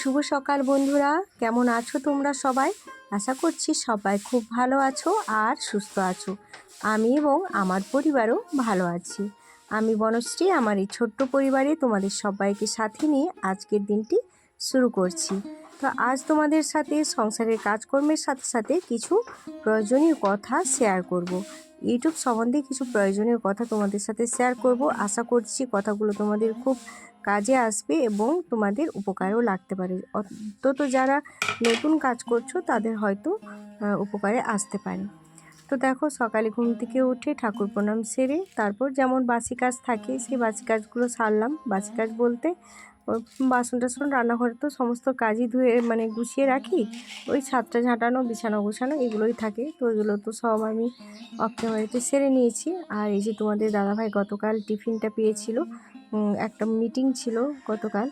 শুভ সকাল বন্ধুরা, কেমন আছো তোমরা সবাই? আশা করছি সবাই খুব ভালো আছো আর সুস্থ আছো। আমি এবং আমার পরিবারও ভালো আছি। আমি বনশ্রী, আমার এই ছোট্ট পরিবারে তোমাদের সবাইকে সাথে নিয়ে আজকের দিনটি শুরু করছি। তো আজ তোমাদের সাথে সংসারের কাজকর্মের সাথে সাথে কিছু প্রয়োজনীয় কথা শেয়ার করব। ইউটিউব সম্বন্ধে কিছু প্রয়োজনীয় কথা তোমাদের সাথে শেয়ার করব। আশা করছি কথাগুলো তোমাদের খুব কাজে আসবে এবং তোমাদের উপকারেও লাগতে পারে। অন্তত যারা নতুন কাজ করছ, তাদের হয়তো উপকারে আসতে পারে। তো দেখো, সকালে ঘুম থেকে উঠে ঠাকুর প্রণাম সেরে তারপর যেমন বাসি কাজ থাকে, সেই বাসি কাজগুলো সারলাম। বাসি কাজ বলতে বাসন টাসন, রান্নাঘরে তো সমস্ত কাজই ধুয়ে মানে গুছিয়ে রাখি। ওই ছাদটা ঝাঁটানো, বিছানা, গোছানো, এগুলোই থাকে। তো এগুলো তো সব আমি অক্ষে বাড়িতে সেরে নিয়েছি। আর এই যে তোমাদের দাদাভাই গতকাল টিফিনটা পেয়েছিল একটা মিটিং ছিল গতকাল,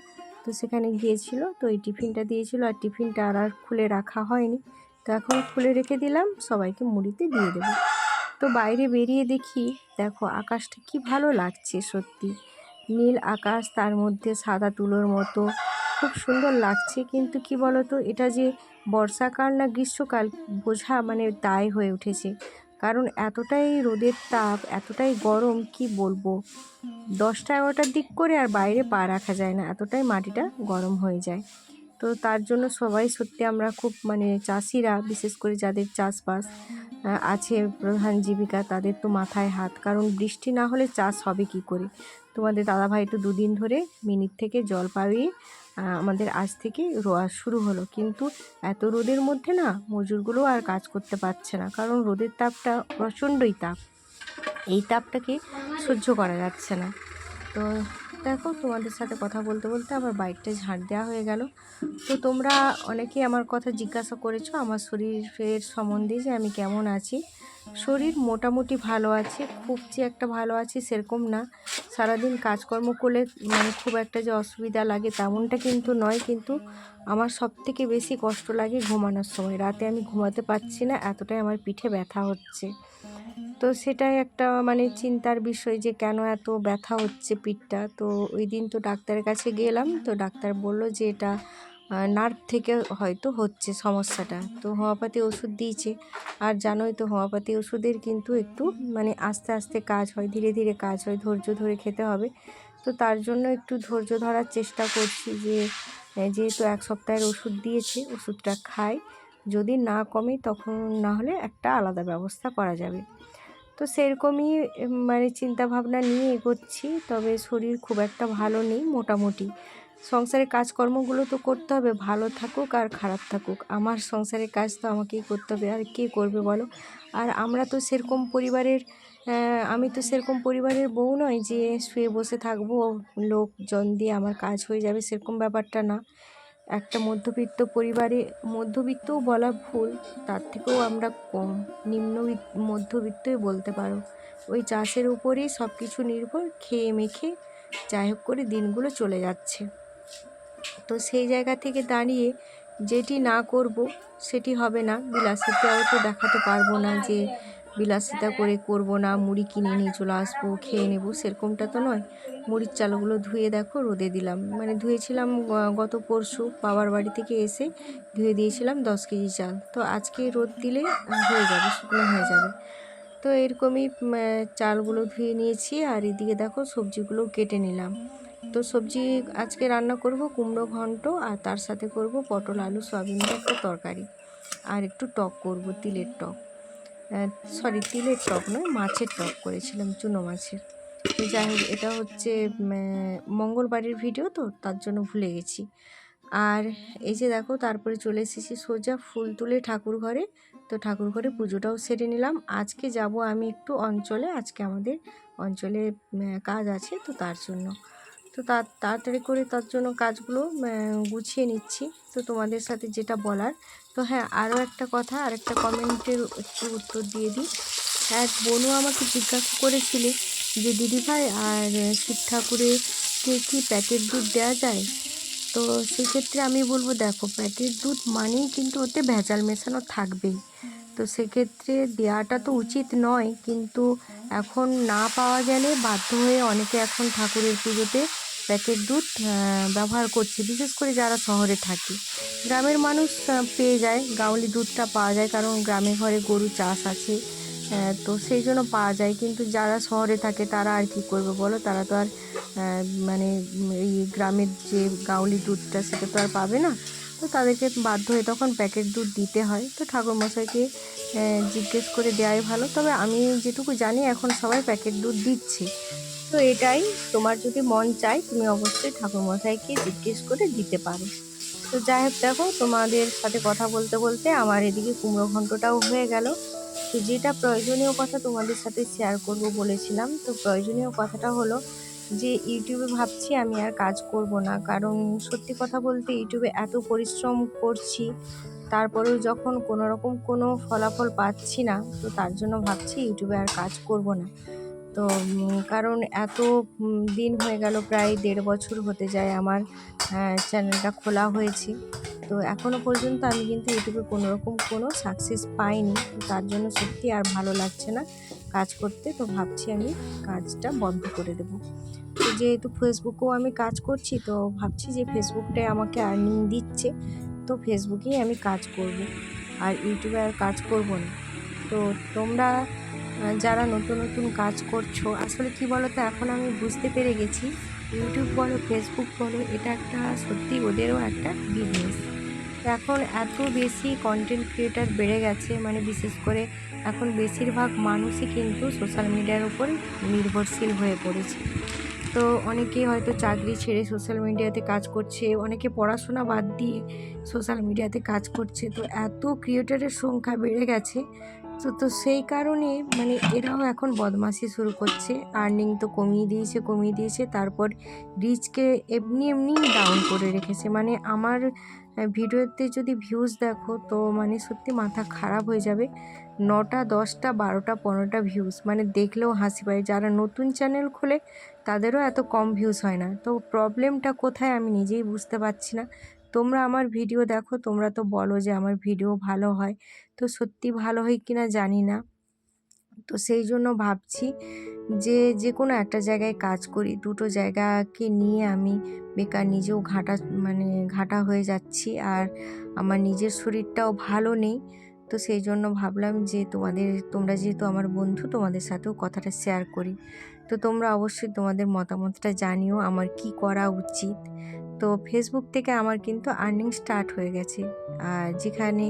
তো সেখানে গিয়েছিল, তো এই টিফিনটা দিয়েছিল। আর টিফিনটা আর আর খুলে রাখা হয়নি। তো এখন খুলে রেখে দিলাম, সবাইকে মুড়িতে দিয়ে দেবো। তো বাইরে বেরিয়ে দেখি, দেখো আকাশটা কি ভালো লাগছে সত্যি। নীল আকাশ তার মধ্যে সাদা তুলোর মতো। খুব সুন্দর লাগছে, কিন্তু কি বলতো, এটা যে বর্ষাকাল না গ্রীষ্মকাল বোঝা মানে দায় হয়ে উঠেছে। কারণ এতটাই রোদের তাপ, এতটাই গরম, কি বলব? দশটা এগারোটার দিক করে আর বাইরে পা রাখা যায় না, এতটাই মাটিটা গরম হয়ে যায়। তো তার জন্য সবাই সত্যি আমরা খুব মানে চাষিরা, বিশেষ করে যাদের চাষবাস আছে প্রধান জীবিকা, তাদের তো মাথায় হাত। কারণ বৃষ্টি না হলে চাষ হবে কি করে? তোমাদের দাদাভাই তো দুদিন ধরে মিনিট থেকে জল পাইয়ে আমাদের আজ থেকে রোয়া শুরু হলো। কিন্তু এত রোদের মধ্যে না মজুরগুলো আর কাজ করতে পারছে না। কারণ রোদের তাপটা প্রচণ্ডই তাপ। এই তাপটাকে সহ্য করা যাচ্ছে না। তো দেখো, তোমাদের সাথে কথা বলতে বলতে আবার বাইকটা ঝাড় দেওয়া হয়ে গেল। তো তোমরা অনেকেই আমার কথা জিজ্ঞাসা করেছ আমার শরীরের সম্বন্ধে যে আমি কেমন আছি। শরীর মোটামুটি ভালো আছে, খুব যে একটা ভালো আছি সেরকম না। সারাদিন কাজকর্ম করলে মানে খুব একটা যে অসুবিধা লাগে তেমনটা কিন্তু নয়, কিন্তু আমার সব থেকে বেশি কষ্ট লাগে ঘুমানোর সময়। রাতে আমি ঘুমাতে পারছি না, এতটাই আমার পিঠে ব্যথা হচ্ছে। তো সেটাই একটা মানে চিন্তার বিষয় যে কেন এত ব্যথা হচ্ছে পিঠটা। তো ওই দিন তো ডাক্তারের কাছে গেলাম, তো ডাক্তার বলল যে এটা নার্ভ থেকে হয়তো হচ্ছে সমস্যাটা। তো হোমিওপ্যাথি ওষুধ দিয়েছে। আর জানোই তো হোমিওপ্যাথি ওষুধের কিন্তু একটু মানে আস্তে আস্তে কাজ হয়, ধীরে ধীরে কাজ হয়, ধৈর্য ধরে খেতে হবে। তো তার জন্য একটু ধৈর্য ধরার চেষ্টা করছি যে যেহেতু এক সপ্তাহের ওষুধ দিয়েছে, ওষুধটা খাই। যদি না কমে তখন না হলে একটা আলাদা ব্যবস্থা করা যাবে। তো সেরকমই মানে চিন্তা ভাবনা নিয়ে এগোচ্ছি, তবে শরীর খুব একটা ভালো নেই মোটামুটি। সংসারের কাজকর্মগুলো তো করতে হবে, ভালো থাকুক আর খারাপ থাকুক। আমার সংসারের কাজ তো আমাকেই করতে হবে, আর কে করবে বলো? আর আমরা তো সেরকম পরিবারের আমি তো সেরকম পরিবারের বউ নয় যে শুয়ে বসে থাকব, লোকজন দিয়ে আমার কাজ হয়ে যাবে, সেরকম ব্যাপারটা না। একটা মধ্যবিত্ত পরিবারে, মধ্যবিত্তও বলা ভুল, তার থেকেও আমরা কম। নিম্ন মধ্যবিত্তই বলতে পারো। ওই চাষের উপরেই সব কিছু নির্ভর, খেয়ে মেখে যাই হোক করে দিনগুলো চলে যাচ্ছে। তো সেই জায়গা থেকে দাঁড়িয়ে যেটি না করব, সেটি হবে না। বিলাসিতাও তো দেখাতে পারব না যে বিলাসিতা করে করব না, মুড়ি কিনে নিয়ে চলে আসব, খেয়ে নেব, সেরকমটা তো নয়। মুড়ির চালগুলো ধুয়ে দেখো, রোদে দিলাম। মানে ধুয়েছিলাম গত পরশু বাবার বাড়ি থেকে এসে ধুয়ে দিয়েছিলাম দশ কেজি চাল। তো আজকে রোদ দিলে হয়ে যাবে, শুকনো হয়ে যাবে। তো এরকমই চালগুলো ধুয়ে নিয়েছি আর এদিকে দেখো সবজিগুলো কেটে নিলাম। তো সবজি আজকে রান্না করব কুমড়ো ঘন্ট আর তার সাথে করব পটল, আলু, সয়াবিন একটা তরকারি। আর একটু টক করব, তিলের টক। সরি তিলের টক নয়, মাছের টক করেছিলাম, চুনো মাছের। যাই হোক, এটা হচ্ছে মঙ্গলবারের ভিডিও তো, তার জন্য ভুলে গেছি। আর এই যে দেখো, তারপরে চলে এসেছি সোজা ফুল তুলে ঠাকুর ঘরে। তো ঠাকুর ঘরে পুজোটাও সেরে নিলাম। আজকে যাব আমি একটু অঞ্চলে, আজকে আমাদের অঞ্চলে কাজ আছে, তো তার জন্য। তো তার তাড়াতাড়ি করে তার জন্য কাজগুলো গুছিয়ে নিচ্ছি। তো তোমাদের সাথে যেটা বলার তো হ্যাঁ আরও একটা কথা আর একটা কমেন্টের একটু উত্তর দিয়ে দিই। এক বোনও আমাকে জিজ্ঞাসা করেছিলে যে দিদিভাই আর শিব ঠাকুরের কে, কি প্যাকেট দুধ দেওয়া যায়? তো সেক্ষেত্রে আমি বলব, দেখো, প্যাকেট দুধ মানেই কিন্তু ওতে ভেজাল মেশানো থাকবেই। তো সেক্ষেত্রে দেওয়াটা তো উচিত নয়, কিন্তু এখন না পাওয়া গেলে বাধ্য হয়ে অনেকে এখন ঠাকুরের পুজোতে প্যাকেট দুধ ব্যবহার করছে, বিশেষ করে যারা শহরে থাকে। গ্রামের মানুষ পেয়ে যায়। গাউলি দুধটা পাওয়া যায়, কারণ গ্রামে ঘরে গরু চাষ আছে তো সেই জন্য পাওয়া যায়। কিন্তু যারা শহরে থাকে, তারা আর কি করবে বলো? তারা তো আর মানে এই গ্রামের যে গাউলি দুধটা, সেটা তো আর পাবে না। তো তাদেরকে বাধ্য হয়ে তখন প্যাকেট দুধ দিতে হয়। তো ঠাকুরমশাইকে জিজ্ঞেস করে দেওয়াই ভালো। তবে আমি যেটুকু জানি, এখন সবাই প্যাকেট দুধ দিচ্ছে। তো এটাই, তোমার যদি মন চায়, তুমি অবশ্যই ঠাকুরমশাইকে জিজ্ঞেস করে দিতে পারো। তো যাই হোক দেখো, তোমাদের সাথে কথা বলতে বলতে আমার এদিকে কুমড়ো ঘন্টটাও হয়ে গেল। তো যেটা প্রয়োজনীয় কথা তোমাদের সাথে শেয়ার করব বলেছিলাম, তো প্রয়োজনীয় কথাটা হলো যে ইউটিউবে ভাবছি আমি আর কাজ করব না। কারণ সত্যি কথা বলতে ইউটিউবে এত পরিশ্রম করছি, তারপরেও যখন কোনো রকম কোনো ফলাফল পাচ্ছি না, তো তার জন্য ভাবছি ইউটিউবে আর কাজ করব না। তো কারণ এত দিন হয়ে গেল প্রায় দেড় বছর হতে যায় আমার চ্যানেলটা খোলা হয়েছে। তো এখনও পর্যন্ত আমি কিন্তু ইউটিউবে কোনো রকম কোনো সাকসেস পাইনি। তার জন্য সত্যি আর ভালো লাগছে না কাজ করতে। তো ভাবছি আমি কাজটা বন্ধ করে দেবো। তো যেহেতু ফেসবুকেও আমি কাজ করছি, তো ভাবছি যে ফেসবুকটাই আমাকে আর্নিং দিচ্ছে, তো ফেসবুকেই আমি কাজ করব। আর ইউটিউবে আর কাজ করব না। তো তোমরা যারা নতুন নতুন কাজ করছ, আসলে কি বলো তো এখন আমি বুঝতে পেরে গেছি ইউটিউব বলো ফেসবুক বলো, এটা একটা সত্যি ওদেরও একটা বিজনেস এখন এত বেশি কন্টেন্ট ক্রিয়েটার বেড়ে গেছে মানে বিশেষ করে এখন বেশিরভাগ মানুষই কিন্তু সোশ্যাল মিডিয়ার উপর নির্ভরশীল হয়ে পড়েছে। তো অনেকে হয়তো চাকরি ছেড়ে সোশ্যাল মিডিয়াতে কাজ করছে, অনেকে পড়াশোনা বাদ দিয়ে সোশ্যাল মিডিয়াতে কাজ করছে, তো এত ক্রিয়েটারের সংখ্যা বেড়ে গেছে তো তো সেই কারণে মানে এরাও এখন বদমাশি শুরু করছে। আর্নিং তো কমিয়ে দিয়েছে কমিয়ে দিয়েছে। তারপর রিচকে এমনি এমনি ডাউন করে রেখেছে। মানে আমার ভিডিওতে যদি ভিউজ দেখো, তো মানে সত্যি মাথা খারাপ হয়ে যাবে। নটা, দশটা, বারোটা, পনেরোটা ভিউজ মানে দেখলেও হাসি পায়। যারা নতুন চ্যানেল খোলে, তাদেরও এত কম ভিউজ হয় না। তো প্রবলেমটা কোথায় আমি নিজেই বুঝতে পারছি না। তোমরা আমার ভিডিও দেখো, তোমরা তো বলো যে আমার ভিডিও ভালো হয়। তো সত্যি ভালো হয় কি না জানি না। তো সেই জন্য ভাবছি যে যে কোনো একটা জায়গায় কাজ করি, দুটো জায়গাকে নিয়ে আমি বেকার নিজেও ঘাটা মানে ঘাটা হয়ে যাচ্ছি আর আমার নিজের শরীরটাও ভালো নেই। তো সেই জন্য ভাবলাম যে তোমাদের, তোমরা যেহেতু আমার বন্ধু, তোমাদের সাথেও কথাটা শেয়ার করি। তো তোমরা অবশ্যই তোমাদের মতামতটা জানিও, আমার কি করা উচিত। তো ফেসবুক থেকে আমার কিন্তু আর্নিং স্টার্ট হয়ে গেছে। আর যেখানে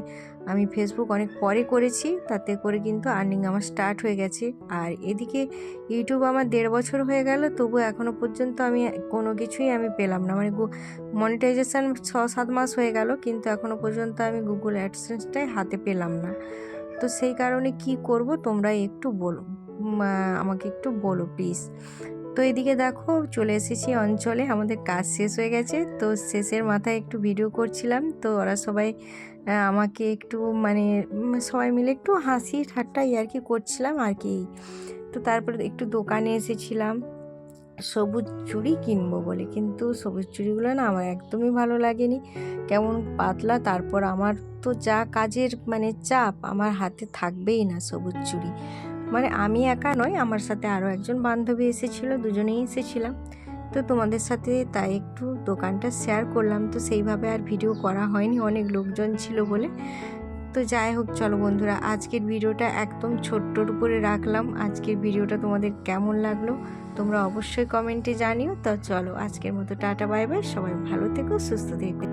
আমি ফেসবুক অনেক পরে করেছি, তাতে করে কিন্তু আর্নিং আমার স্টার্ট হয়ে গেছে। আর এদিকে ইউটিউব আমার দেড় বছর হয়ে গেল, তবু এখনও পর্যন্ত আমি কোনো কিছুই আমি পেলাম না। মানে মনিটাইজেশান ছ সাত মাস হয়ে গেল, কিন্তু এখনও পর্যন্ত আমি গুগল অ্যাডসেন্সটাই হাতে পেলাম না। তো সেই কারণে কি করব, তোমরা একটু বলো। আমাকে একটু বলো প্লিজ তো এদিকে দেখো, চলে এসেছি অঞ্চলে, আমাদের কাজ শেষ হয়ে গেছে। তো শেষের মাথায় একটু ভিডিও করছিলাম, তো ওরা সবাই আমাকে একটু মানে সবাই মিলে একটু হাসি ঠাট্টা আর কি করছিলাম আর কি। তো তারপরে একটু দোকানে এসেছিলাম। সবুজ চুড়ি কিনবো বলে, কিন্তু সবুজ চুড়িগুলো না আমার একদমই ভালো লাগেনি। কেমন পাতলা, তারপর আমার তো যা কাজের মানে চাপ, আমার হাতে থাকবেই না সবুজ চুড়ি। মানে আমি একা নয় আমার সাথে আরও একজন বান্ধবী এসেছিল, দুজনেই এসেছিলাম। তো তোমাদের সাথে তাই একটু দোকানটা শেয়ার করলাম। তো সেইভাবে আর ভিডিও করা হয়নি, অনেক লোকজন ছিল বলে। তো যাই হোক, চলো বন্ধুরা, আজকের ভিডিওটা একদম ছোট্টর উপরে রাখলাম। আজকের ভিডিওটা তোমাদের কেমন লাগল, তোমরা অবশ্যই কমেন্টে জানিও। তো চলো, আজকের মতো টাটা বাই বাই সবাই ভালো থেকো, সুস্থ থেকো।